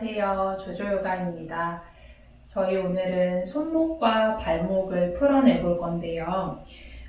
안녕하세요. 조조요가입니다. 저희 오늘은 손목과 발목을 풀어내 볼 건데요.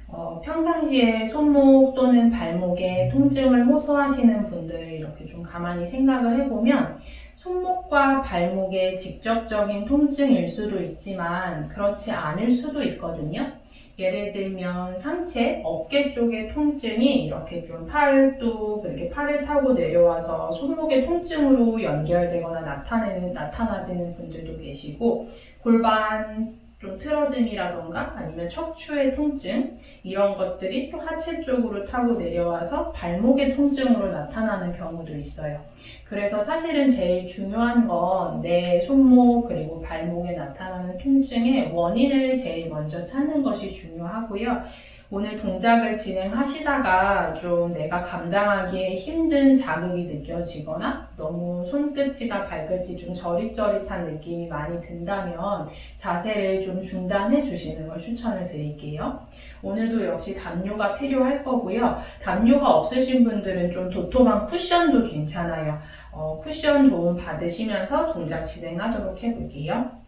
어, 평상시에 손목 또는 발목에 통증을 호소하시는 분들 이렇게 좀 가만히 생각을 해보면 손목과 발목의 직접적인 통증일 수도 있지만 그렇지 않을 수도 있거든요. 예를 들면 상체, 어깨 쪽의 통증이 이렇게 좀 팔뚝, 이렇게 팔을 타고 내려와서 손목의 통증으로 연결되거나 나타내는, 나타나지는 분들도 계시고, 골반 좀 틀어짐이라던가 아니면 척추의 통증, 이런 것들이 또 하체 쪽으로 타고 내려와서 발목의 통증으로 나타나는 경우도 있어요. 그래서 사실은 제일 중요한 건 내 손목 그리고 발목에 나타나는 통증의 원인을 제일 먼저 찾는 것이 중요하고요. 오늘 동작을 진행하시다가 좀 내가 감당하기에 힘든 자극이 느껴지거나 너무 손끝이나 발끝이 좀 저릿저릿한 느낌이 많이 든다면 자세를 좀 중단해 주시는 걸 추천을 드릴게요. 오늘도 역시 담요가 필요할 거고요. 담요가 없으신 분들은 좀 도톰한 쿠션도 괜찮아요. 어, 쿠션 도움 받으시면서 동작 진행하도록 해볼게요.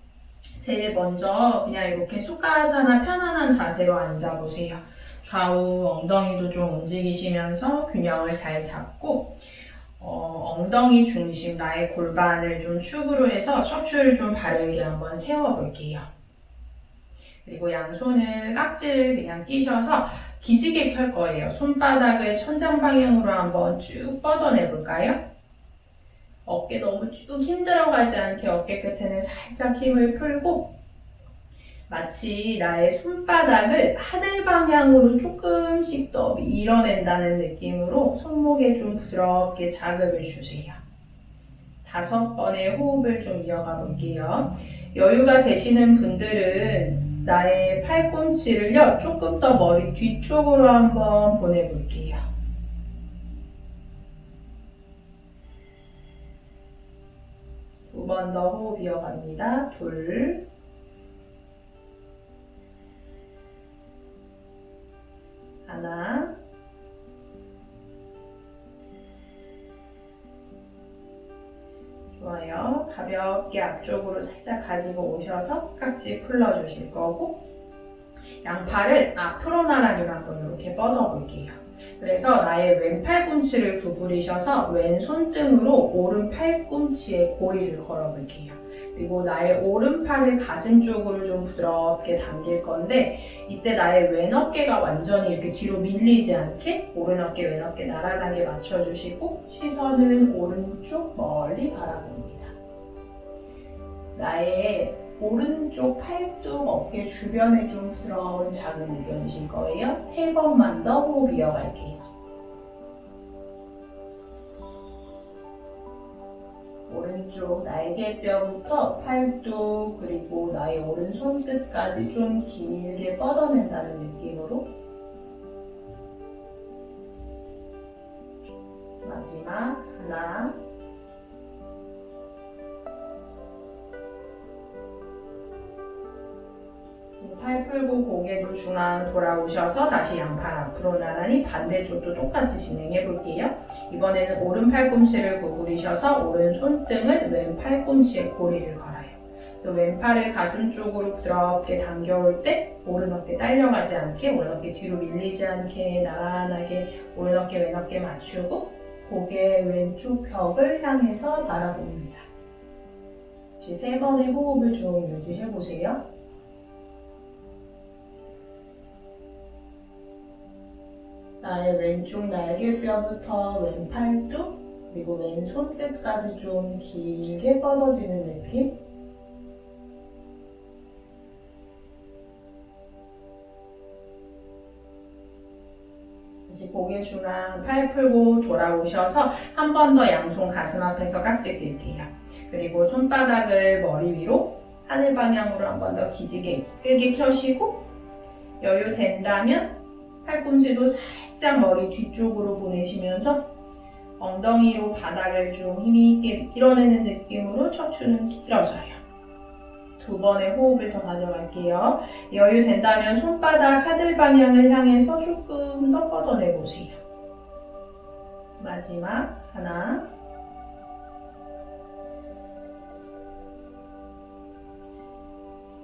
제일 먼저 그냥 이렇게 쑥가사나 편안한 자세로 앉아보세요. 좌우 엉덩이도 좀 움직이시면서 균형을 잘 잡고 어, 엉덩이 중심 나의 골반을 좀 축으로 해서 척추를 좀 바르게 한번 세워볼게요. 그리고 양손을 깍지를 그냥 끼셔서 기지개 펼 거예요. 손바닥을 천장 방향으로 한번 쭉 뻗어내 볼까요? 어깨 너무 쭉 힘들어가지 않게 어깨 끝에는 살짝 힘을 풀고 마치 나의 손바닥을 하늘 방향으로 조금씩 더 밀어낸다는 느낌으로 손목에 좀 부드럽게 자극을 주세요. 다섯 번의 호흡을 좀 이어가 볼게요. 여유가 되시는 분들은 나의 팔꿈치를요, 조금 더 머리 뒤쪽으로 한번 보내볼게요. 번 더 호흡 이어갑니다. 둘, 하나, 좋아요. 가볍게 앞쪽으로 살짝 가지고 오셔서 깍지 풀러주실 거고 양팔을 앞으로 나란히 한번 이렇게 뻗어볼게요. 그래서 나의 왼 팔꿈치를 구부리셔서 왼 손등으로 오른 팔꿈치에 고리를 걸어볼게요. 그리고 나의 오른팔을 가슴 쪽으로 좀 부드럽게 당길 건데 이때 나의 왼 어깨가 완전히 이렇게 뒤로 밀리지 않게 오른 어깨, 왼 어깨 나란하게 맞춰주시고 시선은 오른쪽 멀리 바라봅니다. 나의 오른쪽 팔뚝 어깨 주변에 좀 부드러운 자극 느껴지실 거예요. 세 번만 더 호흡 이어갈게요. 오른쪽 날개뼈부터 팔뚝 그리고 나의 오른손 끝까지 좀 길게 뻗어낸다는 느낌으로 마지막 하나 팔 풀고 고개도 중앙 돌아오셔서 다시 양팔 앞으로 나란히 반대쪽도 똑같이 진행해 볼게요. 이번에는 오른 팔꿈치를 구부리셔서 오른 손 등을 왼 팔꿈치에 고리를 걸어요. 그래서 왼팔을 가슴 쪽으로 부드럽게 당겨올 때 오른 어깨 딸려가지 않게 오른 어깨 뒤로 밀리지 않게 나란하게 오른 어깨 왼 어깨 맞추고 고개 왼쪽 벽을 향해서 바라봅니다. 세 번의 호흡을 좀 유지해 보세요. 나의 왼쪽 날개뼈부터 왼 팔뚝 그리고 왼 손끝까지 좀 길게 뻗어지는 느낌. 다시 고개 중앙 팔 풀고 돌아오셔서 한 번 더 양손 가슴 앞에서 깍지 낄게요. 그리고 손바닥을 머리 위로 하늘 방향으로 한 번 더 기지개 끄게 켜시고 여유 된다면 팔꿈치도 살짝 머리 뒤쪽으로 보내시면서 엉덩이로 바닥을 좀 힘있게 밀어내는 느낌으로 척추는 길어져요. 두 번의 호흡을 더 가져갈게요. 여유 된다면 손바닥 하늘 방향을 향해서 조금 더 뻗어내 보세요. 마지막 하나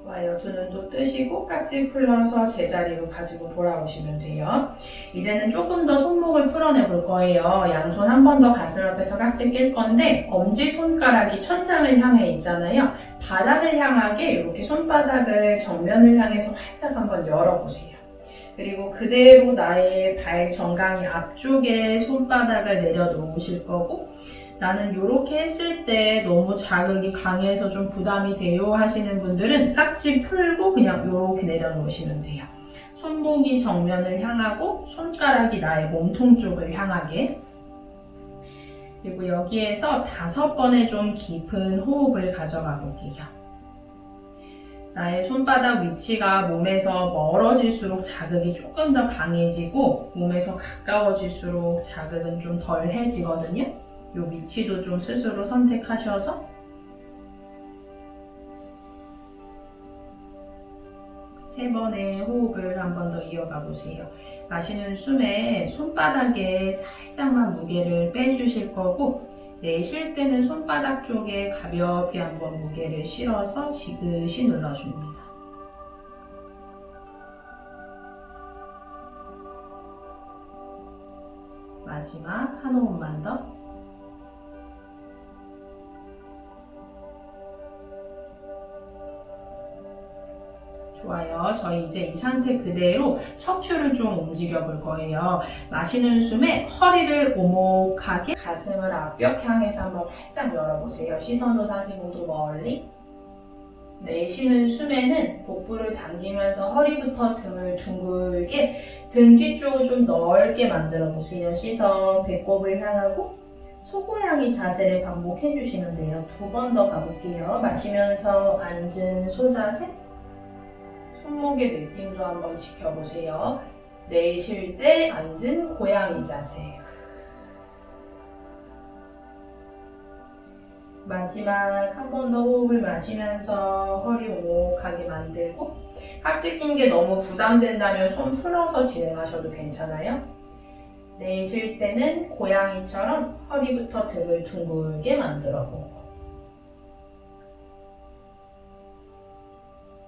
좋아요. 두 눈도 뜨시고 깍지 풀러서 제자리로 가지고 돌아오시면 돼요. 이제는 조금 더 손목을 풀어내 볼 거예요. 양손 한 번 더 가슴 앞에서 깍지 낄 건데 엄지 손가락이 천장을 향해 있잖아요. 바닥을 향하게 이렇게 손바닥을 정면을 향해서 활짝 한번 열어보세요. 그리고 그대로 나의 발 정강이 앞쪽에 손바닥을 내려놓으실 거고 나는 이렇게 했을 때 너무 자극이 강해서 좀 부담이 돼요 하시는 분들은 깍지 풀고 그냥 이렇게 내려놓으시면 돼요. 손목이 정면을 향하고 손가락이 나의 몸통 쪽을 향하게 그리고 여기에서 다섯 번의 좀 깊은 호흡을 가져가 볼게요. 나의 손바닥 위치가 몸에서 멀어질수록 자극이 조금 더 강해지고 몸에서 가까워질수록 자극은 좀 덜해지거든요. 이 위치도 좀 스스로 선택하셔서 세 번의 호흡을 한 번 더 이어가 보세요. 마시는 숨에 손바닥에 살짝만 무게를 빼주실 거고 내쉴 때는 손바닥 쪽에 가볍게 한번 무게를 실어서 지그시 눌러줍니다. 마지막 한 호흡만 더. 좋아요. 저희 이제 이 상태 그대로 척추를 좀 움직여 볼 거예요. 마시는 숨에 허리를 오목하게 가슴을 앞벽 향해서 한번 활짝 열어보세요. 시선도 다시 모두 멀리. 내쉬는 숨에는 복부를 당기면서 허리부터 등을 둥글게 등 뒤쪽을 좀 넓게 만들어 보세요. 시선 배꼽을 향하고 소고양이 자세를 반복해 주시면 돼요. 두 번 더 가볼게요. 마시면서 앉은 소자세. 손목의 느낌도 한번 지켜보세요. 내쉴 때 앉은 고양이 자세. 마지막 한 번 더 호흡을 마시면서 허리 오목하게 만들고 깍지 낀 게 너무 부담된다면 손 풀어서 진행하셔도 괜찮아요. 내쉴 때는 고양이처럼 허리부터 등을 둥글게 만들어 보고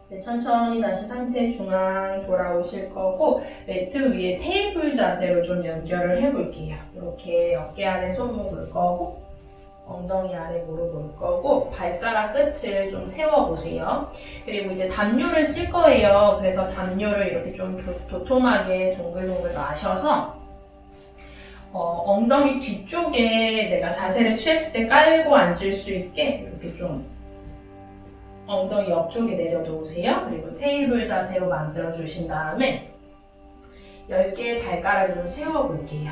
이제 천천히 다시 상체 중앙 돌아오실 거고 매트 위에 테이블 자세로 좀 연결을 해볼게요. 이렇게 어깨 아래 손목 올 거고 엉덩이 아래 무릎 올 거고 발가락 끝을 좀 세워보세요. 그리고 이제 담요를 쓸 거예요. 그래서 담요를 이렇게 좀 도, 도톰하게 동글동글 마셔서 어, 엉덩이 뒤쪽에 내가 자세를 취했을 때 깔고 앉을 수 있게 이렇게 좀 엉덩이 옆쪽에 내려놓으세요. 그리고 테이블 자세로 만들어 주신 다음에 10개의 발가락을 좀 세워볼게요.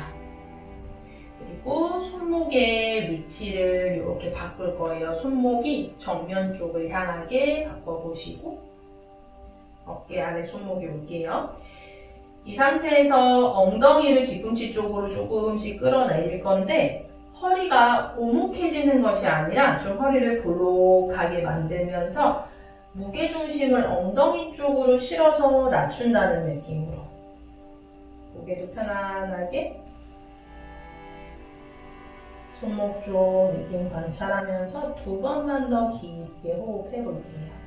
그리고 손목의 위치를 이렇게 바꿀 거예요. 손목이 정면 쪽을 향하게 바꿔보시고 어깨 아래 손목이 올게요. 이 상태에서 엉덩이를 뒤꿈치 쪽으로 조금씩 끌어내릴 건데 허리가 오목해지는 것이 아니라 좀 허리를 볼록하게 만들면서 무게중심을 엉덩이 쪽으로 실어서 낮춘다는 느낌으로 고개도 편안하게 손목 쪽 느낌 관찰하면서 두 번만 더 깊게 호흡해 볼게요.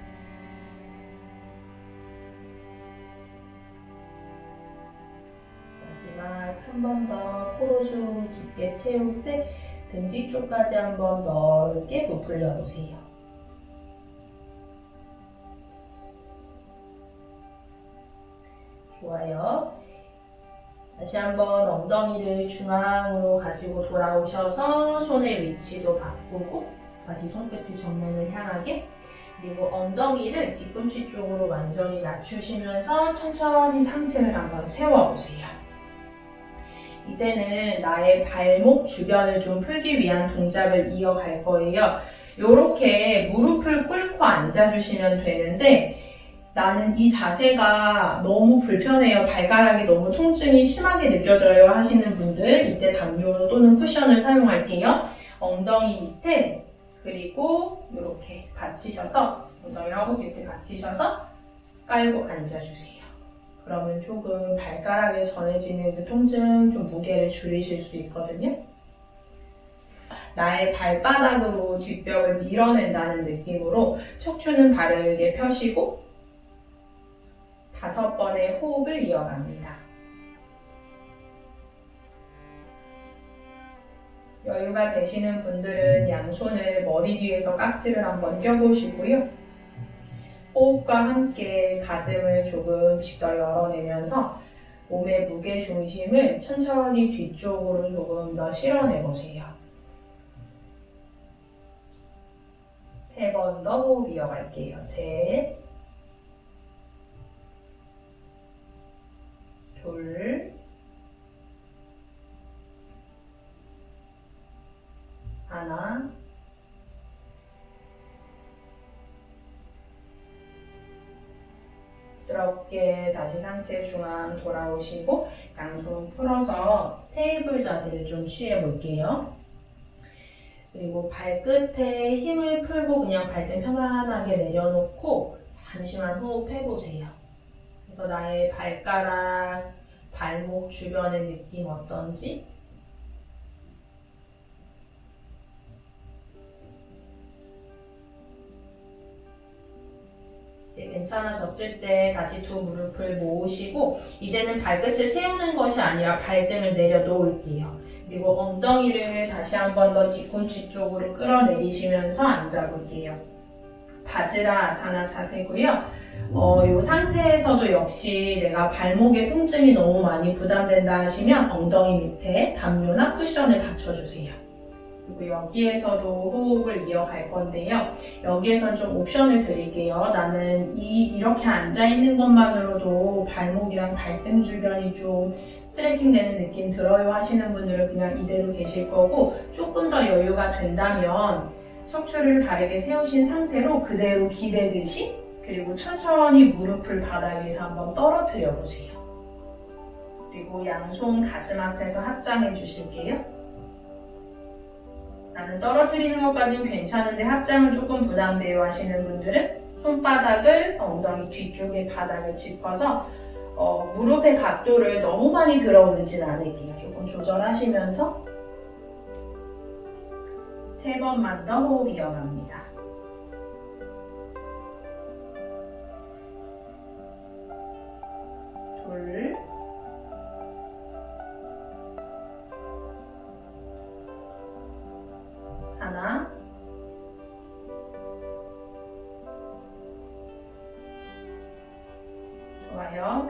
한 번 더 코로 숨 깊게 채울 때 등 뒤쪽까지 한 번 넓게 부풀려 보세요. 좋아요. 다시 한번 엉덩이를 중앙으로 가지고 돌아오셔서 손의 위치도 바꾸고 다시 손끝이 정면을 향하게 그리고 엉덩이를 뒤꿈치 쪽으로 완전히 낮추시면서 천천히 상체를 한번 세워보세요. 이제는 나의 발목 주변을 좀 풀기 위한 동작을 이어갈 거예요. 이렇게 무릎을 꿇고 앉아주시면 되는데 나는 이 자세가 너무 불편해요. 발가락이 너무 통증이 심하게 느껴져요 하시는 분들 이때 담요 또는 쿠션을 사용할게요. 엉덩이 밑에 그리고 이렇게 받치셔서 엉덩이 허벅지 밑에 받치셔서 깔고 앉아주세요. 그러면 조금 발가락에 전해지는 그 통증 좀 무게를 줄이실 수 있거든요. 나의 발바닥으로 뒷벽을 밀어낸다는 느낌으로 척추는 바르게 펴시고 다섯 번의 호흡을 이어갑니다. 여유가 되시는 분들은 양손을 머리 뒤에서 깍지를 한번 껴보시고요. 호흡과 함께 가슴을 조금씩 더 열어내면서 몸의 무게 중심을 천천히 뒤쪽으로 조금 더 실어내 보세요. 세 번 더 호흡 이어갈게요. 셋, 둘, 하나, 부드럽게 다시 상체 중앙 돌아오시고 양손 풀어서 테이블 자세를 좀 취해 볼게요. 그리고 발끝에 힘을 풀고 그냥 발등 편안하게 내려놓고 잠시만 호흡해 보세요. 그래서 나의 발가락, 발목 주변의 느낌 어떤지 괜찮아졌을 때 다시 두 무릎을 모으시고 이제는 발끝을 세우는 것이 아니라 발등을 내려놓을게요. 그리고 엉덩이를 다시 한 번 더 뒤꿈치 쪽으로 끌어내리시면서 앉아볼게요. 바지라 아사나 자세고요. 어, 이 상태에서도 역시 내가 발목에 통증이 너무 많이 부담된다 하시면 엉덩이 밑에 담요나 쿠션을 받쳐주세요. 그리고 여기에서도 호흡을 이어갈 건데요. 여기에선 좀 옵션을 드릴게요. 나는 이, 이렇게 앉아있는 것만으로도 발목이랑 발등 주변이 좀 스트레칭 되는 느낌 들어요 하시는 분들은 그냥 이대로 계실 거고 조금 더 여유가 된다면 척추를 바르게 세우신 상태로 그대로 기대듯이 그리고 천천히 무릎을 바닥에서 한번 떨어뜨려 보세요. 그리고 양손 가슴 앞에서 합장해 주실게요. 나는 떨어뜨리는 것까지는 괜찮은데 합장은 조금 부담돼요 하시는 분들은 손바닥을 엉덩이 뒤쪽에 바닥을 짚어서 어, 무릎의 각도를 너무 많이 들어 올리진 않을게요. 조금 조절하시면서 세 번만 더 호흡 이어갑니다.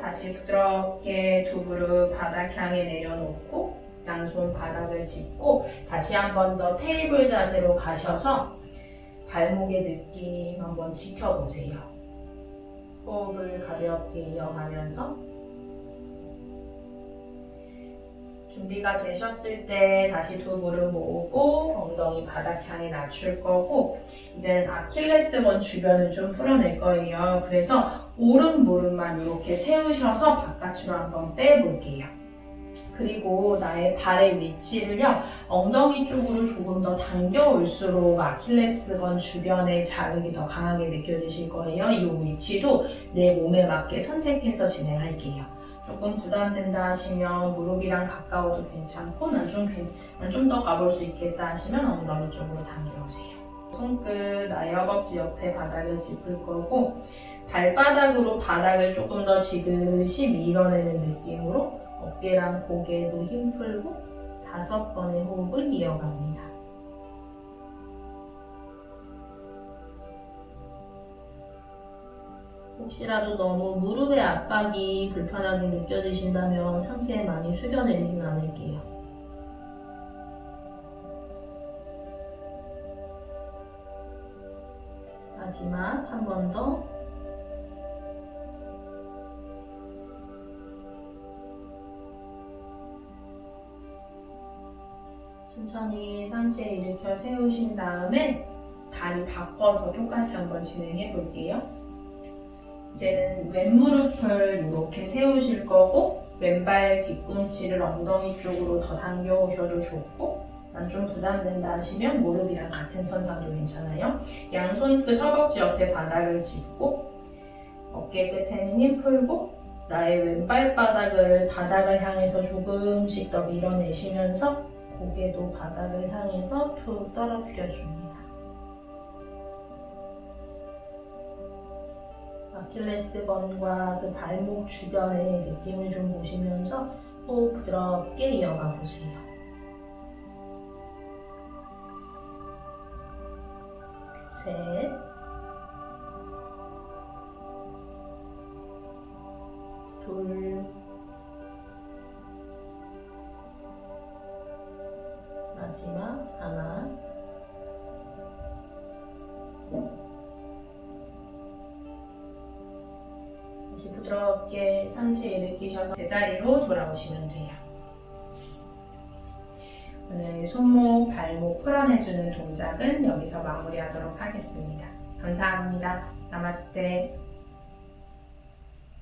다시 부드럽게 두 무릎 바닥 향해 내려놓고 양손 바닥을 짚고 다시 한 번 더 테이블 자세로 가셔서 발목의 느낌 한번 지켜보세요. 호흡을 가볍게 이어가면서 준비가 되셨을 때 다시 두 무릎 모으고 엉덩이 바닥 향해 낮출 거고 이제는 아킬레스건 주변을 좀 풀어낼 거예요. 그래서 오른 무릎만 이렇게 세우셔서 바깥으로 한번 빼볼게요. 그리고 나의 발의 위치를요, 엉덩이 쪽으로 조금 더 당겨올수록 아킬레스건 주변의 자극이 더 강하게 느껴지실 거예요. 이 위치도 내 몸에 맞게 선택해서 진행할게요. 조금 부담된다 하시면 무릎이랑 가까워도 괜찮고 난 좀 더 가볼 수 있겠다 하시면 엉덩이 쪽으로 당겨오세요. 손끝 나의 허벅지 옆에 바닥을 짚을 거고 발바닥으로 바닥을 조금 더 지그시 밀어내는 느낌으로 어깨랑 고개도 힘 풀고 다섯 번의 호흡을 이어갑니다. 혹시라도 너무 무릎의 압박이 불편하게 느껴지신다면 상체에 많이 숙여내리진 않을게요. 마지막 한 번 더. 천천히 상체 일으켜 세우신 다음에 다리 바꿔서 똑같이 한번 진행해 볼게요. 이제는 왼무릎을 이렇게 세우실 거고 왼발 뒤꿈치를 엉덩이 쪽으로 더 당겨 오셔도 좋고 난좀 부담된다 하시면 무릎이랑 같은 선상도 괜찮아요. 양손 끝 허벅지 옆에 바닥을 짚고 어깨 끝에는 힘 풀고 나의 왼발 바닥을 바닥을 향해서 조금씩 더 밀어내시면서 고개도 바닥을 향해서 툭 떨어뜨려 줍니다. 아킬레스건과 그 발목 주변의 느낌을 좀 보시면서 또 부드럽게 이어가 보세요. 셋. 둘. 마지막 하나. 다시 부드럽게 상체 일으키셔서 제자리로 돌아오시면 돼요. 오늘 손목, 발목 풀어내주는 동작은 여기서 마무리하도록 하겠습니다. 감사합니다. 나마스테.